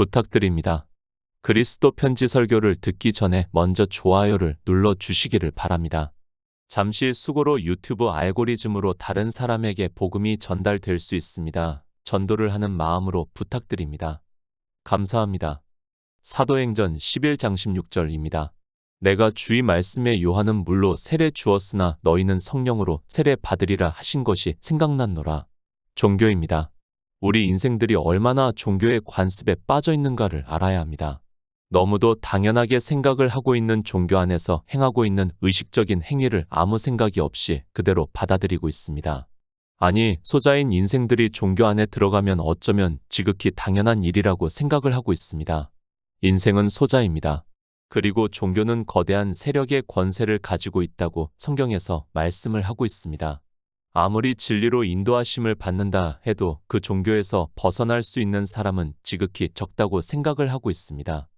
부탁드립니다. 그리스도 편지 설교를 듣기 전에 먼저 좋아요를 눌러 주시기를 바랍니다. 잠시 수고로 유튜브 알고리즘으로 다른 사람에게 복음이 전달될 수 있습니다. 전도를 하는 마음으로 부탁드립니다. 감사합니다. 사도행전 11장 16절입니다. 내가 주의 말씀에 요한은 물로 세례 주었으나 너희는 성령으로 세례 받으리라 하신 것이 생각났노라. 종교입니다. 우리 인생들이 얼마나 종교의 관습에 빠져 있는가를 알아야 합니다. 너무도 당연하게 생각을 하고 있는 종교 안에서 행하고 있는 의식적인 행위를 아무 생각이 없이 그대로 받아들이고 있습니다. 아니, 소자인 인생들이 종교 안에 들어가면 어쩌면 지극히 당연한 일이라고 생각을 하고 있습니다. 인생은 소자입니다. 그리고 종교는 거대한 세력의 권세를 가지고 있다고 성경에서 말씀을 하고 있습니다. 아무리 진리로 인도하심을 받는다 해도 그 종교에서 벗어날 수 있는 사람은 지극히 적다고 생각을 하고 있습니다.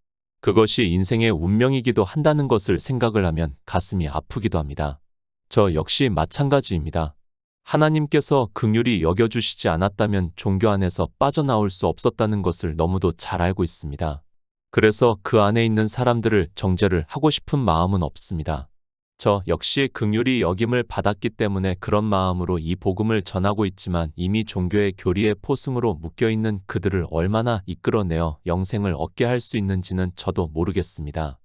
그것이 인생의 운명이기도 한다는 것을 생각을 하면 가슴이 아프기도 합니다. 저 역시 마찬가지입니다. 하나님께서 긍휼히 여겨주시지 않았다면 종교 안에서 빠져나올 수 없었다는 것을 너무도 잘 알고 있습니다. 그래서 그 안에 있는 사람들을 정죄를 하고 싶은 마음은 없습니다. 저 역시 긍휼히 여김을 받았기 때문에 그런 마음으로 이 복음을 전하고 있지만 이미 종교의 교리의 포승으로 묶여 있는 그들을 얼마나 이끌어내어 영생을 얻게 할 수 있는지는 저도 모르겠습니다.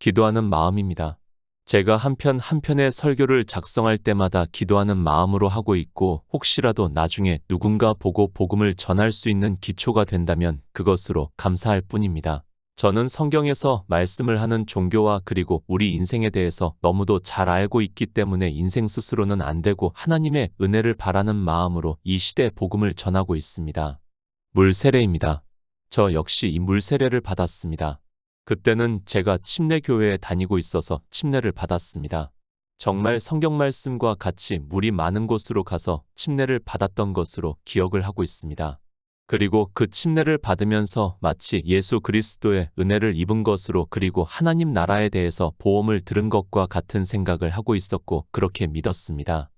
기도하는 마음입니다. 제가 한편 한편의 설교를 작성할 때마다 기도하는 마음으로 하고 있고 혹시라도 나중에 누군가 보고 복음을 전할 수 있는 기초가 된다면 그것으로 감사할 뿐입니다. 저는 성경에서 말씀을 하는 종교와 그리고 우리 인생에 대해서 너무도 잘 알고 있기 때문에 인생 스스로는 안 되고 하나님의 은혜를 바라는 마음으로 이 시대 복음을 전하고 있습니다. 물 세례입니다. 저 역시 이 물 세례를 받았습니다. 그때는 제가 침례교회에 다니고 있어서 침례를 받았습니다. 정말 성경 말씀과 같이 물이 많은 곳으로 가서 침례를 받았던 것으로 기억을 하고 있습니다. 그리고 그 침례를 받으면서 마치 예수 그리스도의 은혜를 입은 것으로 그리고 하나님 나라에 대해서 보험을 들은 것과 같은 생각을 하고 있었고 그렇게 믿었습니다.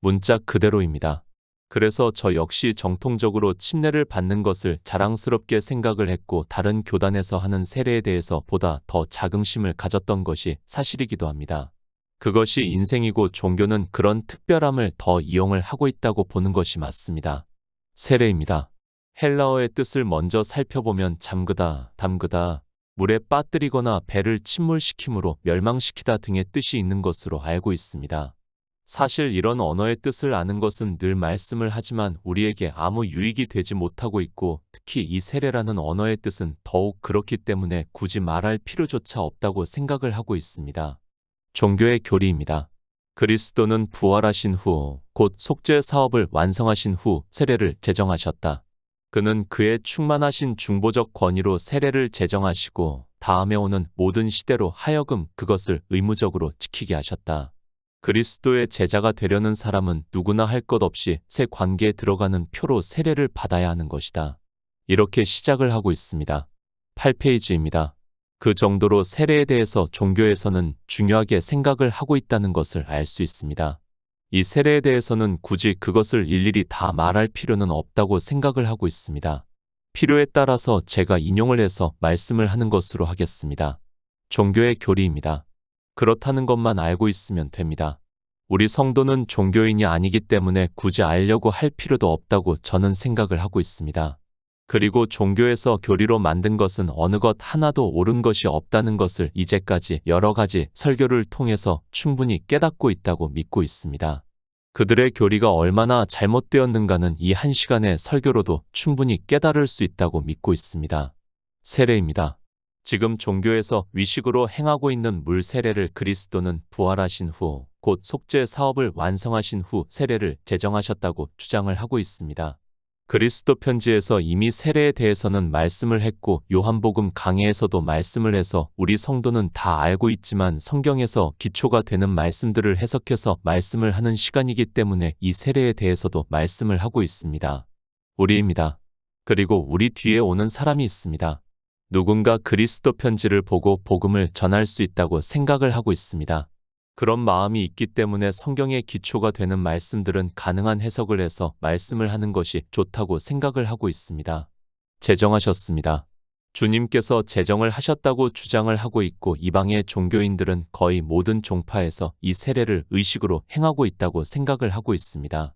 문자 그대로입니다. 그래서 저 역시 정통적으로 침례를 받는 것을 자랑스럽게 생각을 했고 다른 교단에서 하는 세례에 대해서 보다 더 자긍심을 가졌던 것이 사실이기도 합니다. 그것이 인생이고 종교는 그런 특별함을 더 이용을 하고 있다고 보는 것이 맞습니다. 세례입니다. 헬라어의 뜻을 먼저 살펴보면 잠그다, 담그다, 물에 빠뜨리거나 배를 침몰시킴으로 멸망시키다 등의 뜻이 있는 것으로 알고 있습니다. 사실 이런 언어의 뜻을 아는 것은 늘 말씀을 하지만 우리에게 아무 유익이 되지 못하고 있고 특히 이 세례라는 언어의 뜻은 더욱 그렇기 때문에 굳이 말할 필요조차 없다고 생각을 하고 있습니다. 종교의 교리입니다. 그리스도는 부활하신 후 곧 속죄 사업을 완성하신 후 세례를 제정하셨다. 그는 그의 충만하신 중보적 권위로 세례를 제정하시고 다음에 오는 모든 시대로 하여금 그것을 의무적으로 지키게 하셨다. 그리스도의 제자가 되려는 사람은 누구나 할 것 없이 새 관계에 들어가는 표로 세례를 받아야 하는 것이다. 이렇게 시작을 하고 있습니다. 8페이지입니다. 그 정도로 세례에 대해서 종교에서는 중요하게 생각을 하고 있다는 것을 알 수 있습니다. 이 세례에 대해서는 굳이 그것을 일일이 다 말할 필요는 없다고 생각을 하고 있습니다. 필요에 따라서 제가 인용을 해서 말씀을 하는 것으로 하겠습니다. 종교의 교리입니다. 그렇다는 것만 알고 있으면 됩니다. 우리 성도는 종교인이 아니기 때문에 굳이 알려고 할 필요도 없다고 저는 생각을 하고 있습니다. 그리고 종교에서 교리로 만든 것은 어느 것 하나도 옳은 것이 없다는 것을 이제까지 여러 가지 설교를 통해서 충분히 깨닫고 있다고 믿고 있습니다. 그들의 교리가 얼마나 잘못되었는가는 이 한 시간의 설교로도 충분히 깨달을 수 있다고 믿고 있습니다. 세례입니다. 지금 종교에서 위식으로 행하고 있는 물 세례를 그리스도는 부활하신 후, 곧 속죄 사업을 완성하신 후 세례를 제정하셨다고 주장을 하고 있습니다. 그리스도 편지에서 이미 세례에 대해서는 말씀을 했고 요한복음 강해에서도 말씀을 해서 우리 성도는 다 알고 있지만 성경에서 기초가 되는 말씀들을 해석해서 말씀을 하는 시간이기 때문에 이 세례에 대해서도 말씀을 하고 있습니다. 우리입니다. 그리고 우리 뒤에 오는 사람이 있습니다. 누군가 그리스도 편지를 보고 복음을 전할 수 있다고 생각을 하고 있습니다. 그런 마음이 있기 때문에 성경의 기초가 되는 말씀들은 가능한 해석을 해서 말씀을 하는 것이 좋다고 생각을 하고 있습니다. 제정하셨습니다. 주님께서 제정을 하셨다고 주장을 하고 있고 이방의 종교인들은 거의 모든 종파에서 이 세례를 의식으로 행하고 있다고 생각을 하고 있습니다.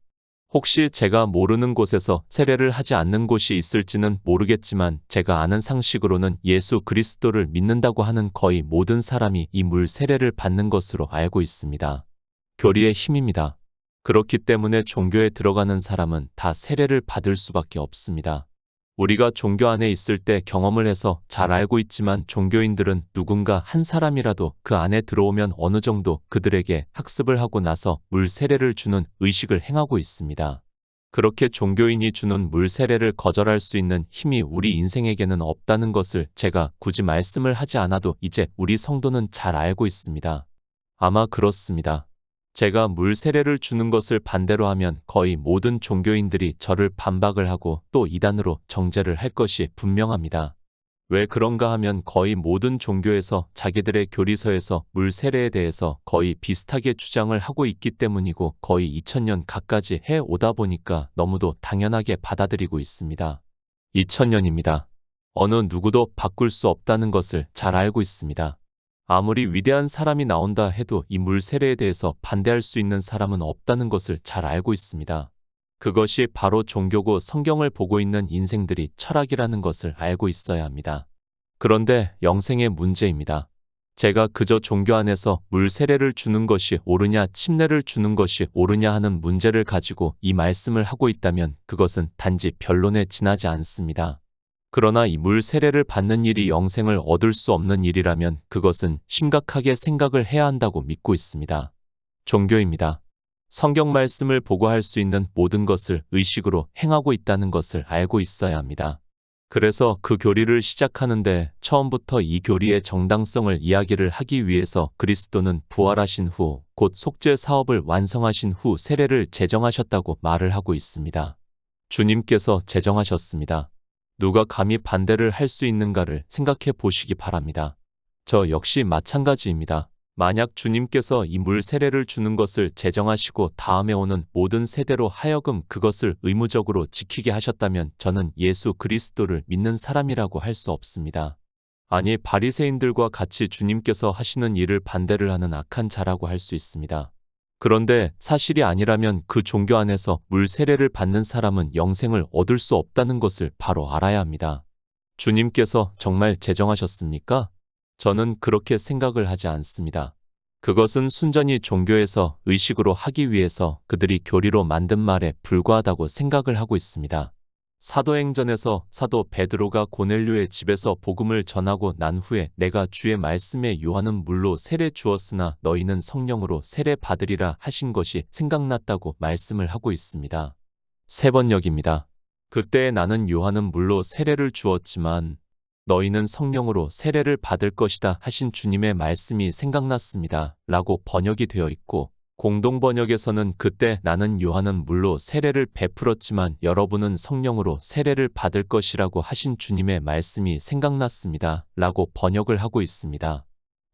혹시 제가 모르는 곳에서 세례를 하지 않는 곳이 있을지는 모르겠지만 제가 아는 상식으로는 예수 그리스도를 믿는다고 하는 거의 모든 사람이 이 물 세례를 받는 것으로 알고 있습니다. 교리의 힘입니다. 그렇기 때문에 종교에 들어가는 사람은 다 세례를 받을 수밖에 없습니다. 우리가 종교 안에 있을 때 경험을 해서 잘 알고 있지만 종교인들은 누군가 한 사람이라도 그 안에 들어오면 어느 정도 그들에게 학습을 하고 나서 물 세례를 주는 의식을 행하고 있습니다. 그렇게 종교인이 주는 물 세례를 거절할 수 있는 힘이 우리 인생에게는 없다는 것을 제가 굳이 말씀을 하지 않아도 이제 우리 성도는 잘 알고 있습니다. 아마 그렇습니다. 제가 물 세례를 주는 것을 반대로 하면 거의 모든 종교인들이 저를 반박을 하고 또 이단으로 정죄를 할 것이 분명합니다. 왜 그런가 하면 거의 모든 종교에서 자기들의 교리서에서 물 세례에 대해서 거의 비슷하게 주장을 하고 있기 때문이고 거의 2000년 가까지 해 오다 보니까 너무도 당연하게 받아들이고 있습니다. 2000년입니다. 어느 누구도 바꿀 수 없다는 것을 잘 알고 있습니다. 아무리 위대한 사람이 나온다 해도 이 물 세례에 대해서 반대할 수 있는 사람은 없다는 것을 잘 알고 있습니다. 그것이 바로 종교고 성경을 보고 있는 인생들이 철학이라는 것을 알고 있어야 합니다. 그런데 영생의 문제입니다. 제가 그저 종교 안에서 물 세례를 주는 것이 옳으냐 침례를 주는 것이 옳으냐 하는 문제를 가지고 이 말씀을 하고 있다면 그것은 단지 변론에 지나지 않습니다. 그러나 이 물 세례를 받는 일이 영생을 얻을 수 없는 일이라면 그것은 심각하게 생각을 해야 한다고 믿고 있습니다. 종교입니다. 성경 말씀을 보고 할 수 있는 모든 것을 의식으로 행하고 있다는 것을 알고 있어야 합니다. 그래서 그 교리를 시작하는데 처음부터 이 교리의 정당성을 이야기를 하기 위해서 그리스도는 부활하신 후 곧 속죄 사업을 완성하신 후 세례를 제정하셨다고 말을 하고 있습니다. 주님께서 제정하셨습니다. 누가 감히 반대를 할 수 있는가를 생각해 보시기 바랍니다. 저 역시 마찬가지입니다. 만약 주님께서 이 물 세례를 주는 것을 제정하시고 다음에 오는 모든 세대로 하여금 그것을 의무적으로 지키게 하셨다면 저는 예수 그리스도를 믿는 사람이라고 할 수 없습니다. 아니 바리새인들과 같이 주님께서 하시는 일을 반대를 하는 악한 자라고 할 수 있습니다. 그런데 사실이 아니라면 그 종교 안에서 물 세례를 받는 사람은 영생을 얻을 수 없다는 것을 바로 알아야 합니다. 주님께서 정말 제정하셨습니까? 저는 그렇게 생각을 하지 않습니다. 그것은 순전히 종교에서 의식으로 하기 위해서 그들이 교리로 만든 말에 불과하다고 생각을 하고 있습니다. 사도행전에서 사도 베드로가 고넬료의 집에서 복음을 전하고 난 후에 내가 주의 말씀에 요한은 물로 세례 주었으나 너희는 성령으로 세례 받으리라 하신 것이 생각났다고 말씀을 하고 있습니다. 세 번역입니다. 그때 나는 요한은 물로 세례를 주었지만 너희는 성령으로 세례를 받을 것이다 하신 주님의 말씀이 생각났습니다. 라고 번역이 되어 있고 공동 번역에서는 그때 나는 요한은 물로 세례를 베풀었지만 여러분은 성령으로 세례를 받을 것이라고 하신 주님의 말씀이 생각났습니다. 라고 번역을 하고 있습니다.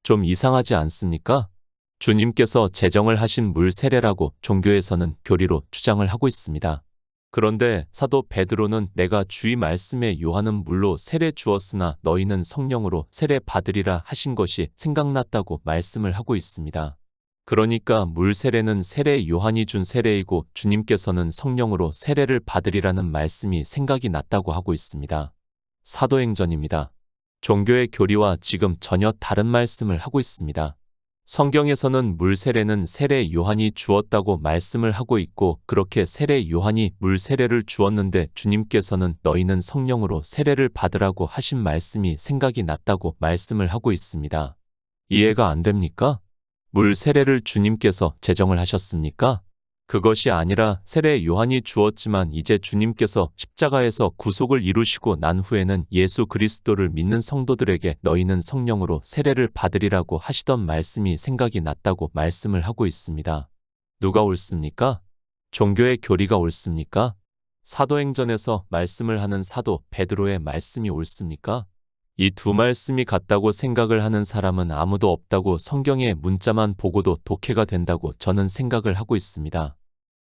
좀 이상하지 않습니까? 주님께서 제정을 하신 물 세례라고 종교에서는 교리로 주장을 하고 있습니다. 그런데 사도 베드로는 내가 주의 말씀에 요한은 물로 세례 주었으나 너희는 성령으로 세례 받으리라 하신 것이 생각났다고 말씀을 하고 있습니다. 그러니까 물 세례는 세례 요한이 준 세례이고 주님께서는 성령으로 세례를 받으리라는 말씀이 생각이 났다고 하고 있습니다. 사도행전입니다. 종교의 교리와 지금 전혀 다른 말씀을 하고 있습니다. 성경에서는 물 세례는 세례 요한이 주었다고 말씀을 하고 있고 그렇게 세례 요한이 물 세례를 주었는데 주님께서는 너희는 성령으로 세례를 받으라고 하신 말씀이 생각이 났다고 말씀을 하고 있습니다. 이해가 안 됩니까? 물 세례를 주님께서 제정을 하셨습니까? 그것이 아니라 세례 요한이 주었지만 이제 주님께서 십자가에서 구속을 이루시고 난 후에는 예수 그리스도를 믿는 성도들에게 너희는 성령으로 세례를 받으리라고 하시던 말씀이 생각이 났다고 말씀을 하고 있습니다. 누가 옳습니까? 종교의 교리가 옳습니까? 사도행전에서 말씀을 하는 사도 베드로의 말씀이 옳습니까? 이 두 말씀이 같다고 생각을 하는 사람은 아무도 없다고 성경의 문자만 보고도 독해가 된다고 저는 생각을 하고 있습니다.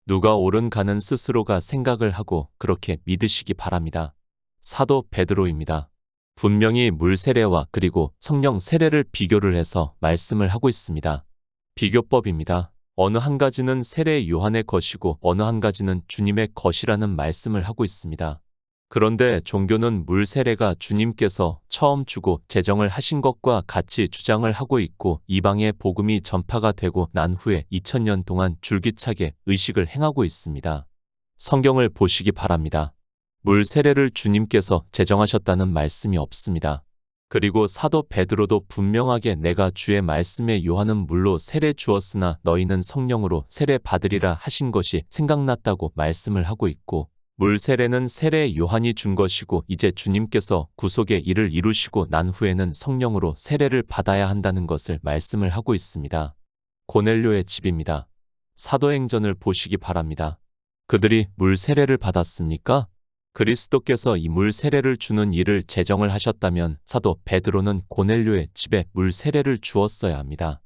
누가 옳은 가는 스스로가 생각을 하고 그렇게 믿으시기 바랍니다. 사도 베드로입니다. 분명히 물 세례와 그리고 성령 세례를 비교를 해서 말씀을 하고 있습니다. 비교법입니다. 어느 한 가지는 세례 요한의 것이고 어느 한 가지는 주님의 것이라는 말씀을 하고 있습니다. 그런데 종교는 물 세례가 주님께서 처음 주고 제정을 하신 것과 같이 주장을 하고 있고 이방의 복음이 전파가 되고 난 후에 2000년 동안 줄기차게 의식을 행하고 있습니다. 성경을 보시기 바랍니다. 물 세례를 주님께서 제정하셨다는 말씀이 없습니다. 그리고 사도 베드로도 분명하게 내가 주의 말씀에 요한은 물로 세례 주었으나 너희는 성령으로 세례 받으리라 하신 것이 생각났다고 말씀을 하고 있고 물 세례는 세례 요한이 준 것이고 이제 주님께서 구속의 일을 이루시고 난 후에는 성령으로 세례를 받아야 한다는 것을 말씀을 하고 있습니다. 고넬료의 집입니다. 사도행전을 보시기 바랍니다. 그들이 물 세례를 받았습니까? 그리스도께서 이 물 세례를 주는 일을 제정을 하셨다면 사도 베드로는 고넬료의 집에 물 세례를 주었어야 합니다.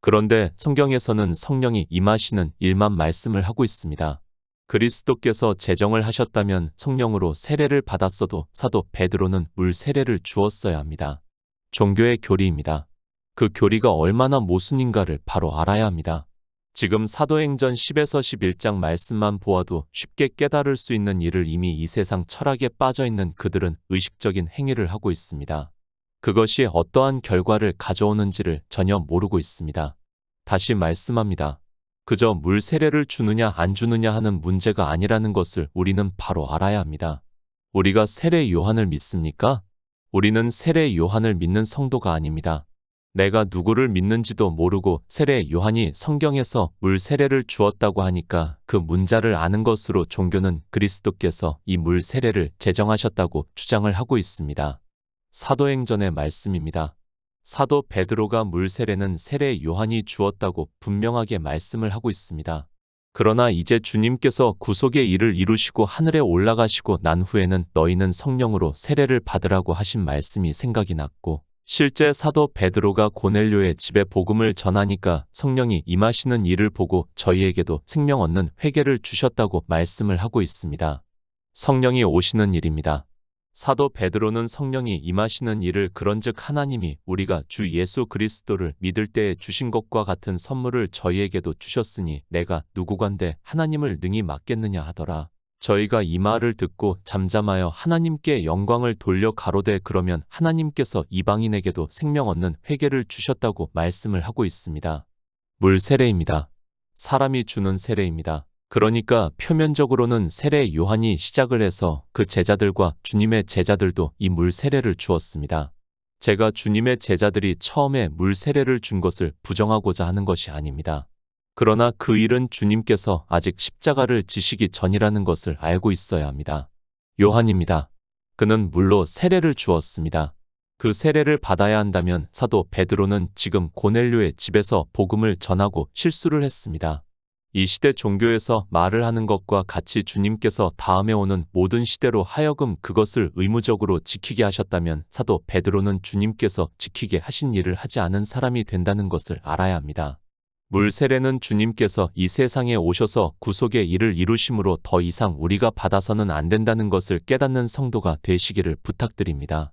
그런데 성경에서는 성령이 임하시는 일만 말씀을 하고 있습니다. 그리스도께서 제정을 하셨다면 성령으로 세례를 받았어도 사도 베드로는 물 세례를 주었어야 합니다. 종교의 교리입니다. 그 교리가 얼마나 모순인가를 바로 알아야 합니다. 지금 사도행전 10에서 11장 말씀만 보아도 쉽게 깨달을 수 있는 일을 이미 이 세상 철학에 빠져 있는 그들은 의식적인 행위를 하고 있습니다. 그것이 어떠한 결과를 가져오는지를 전혀 모르고 있습니다. 다시 말씀합니다. 그저 물 세례를 주느냐 안 주느냐 하는 문제가 아니라는 것을 우리는 바로 알아야 합니다. 우리가 세례 요한을 믿습니까? 우리는 세례 요한을 믿는 성도가 아닙니다. 내가 누구를 믿는지도 모르고 세례 요한이 성경에서 물 세례를 주었다고 하니까 그 문자를 아는 것으로 종교는 그리스도께서 이 물 세례를 제정하셨다고 주장을 하고 있습니다. 사도행전의 말씀입니다. 사도 베드로가 물 세례는 세례 요한이 주었다고 분명하게 말씀을 하고 있습니다. 그러나 이제 주님께서 구속의 일을 이루시고 하늘에 올라가시고 난 후에는 너희는 성령으로 세례를 받으라고 하신 말씀이 생각이 났고 실제 사도 베드로가 고넬료의 집에 복음을 전하니까 성령이 임하시는 일을 보고 저희에게도 생명 얻는 회개를 주셨다고 말씀을 하고 있습니다. 성령이 오시는 일입니다. 사도 베드로는 성령이 임하시는 일을 그런즉 하나님이 우리가 주 예수 그리스도를 믿을 때에 주신 것과 같은 선물을 저희에게도 주셨으니 내가 누구간데 하나님을 능히 맡겠느냐 하더라. 저희가 이 말을 듣고 잠잠하여 하나님께 영광을 돌려 가로되 그러면 하나님께서 이방인에게도 생명 얻는 회개를 주셨다고 말씀을 하고 있습니다. 물 세례입니다. 사람이 주는 세례입니다. 그러니까 표면적으로는 세례 요한이 시작을 해서 그 제자들과 주님의 제자들도 이 물 세례를 주었습니다. 제가 주님의 제자들이 처음에 물 세례를 준 것을 부정하고자 하는 것이 아닙니다. 그러나 그 일은 주님께서 아직 십자가를 지시기 전이라는 것을 알고 있어야 합니다. 요한입니다. 그는 물로 세례를 주었습니다. 그 세례를 받아야 한다면 사도 베드로는 지금 고넬료의 집에서 복음을 전하고 실수를 했습니다. 이 시대 종교에서 말을 하는 것과 같이 주님께서 다음에 오는 모든 시대로 하여금 그것을 의무적으로 지키게 하셨다면 사도 베드로는 주님께서 지키게 하신 일을 하지 않은 사람이 된다는 것을 알아야 합니다. 물 세례는 주님께서 이 세상에 오셔서 구속의 일을 이루심으로 더 이상 우리가 받아서는 안 된다는 것을 깨닫는 성도가 되시기를 부탁드립니다.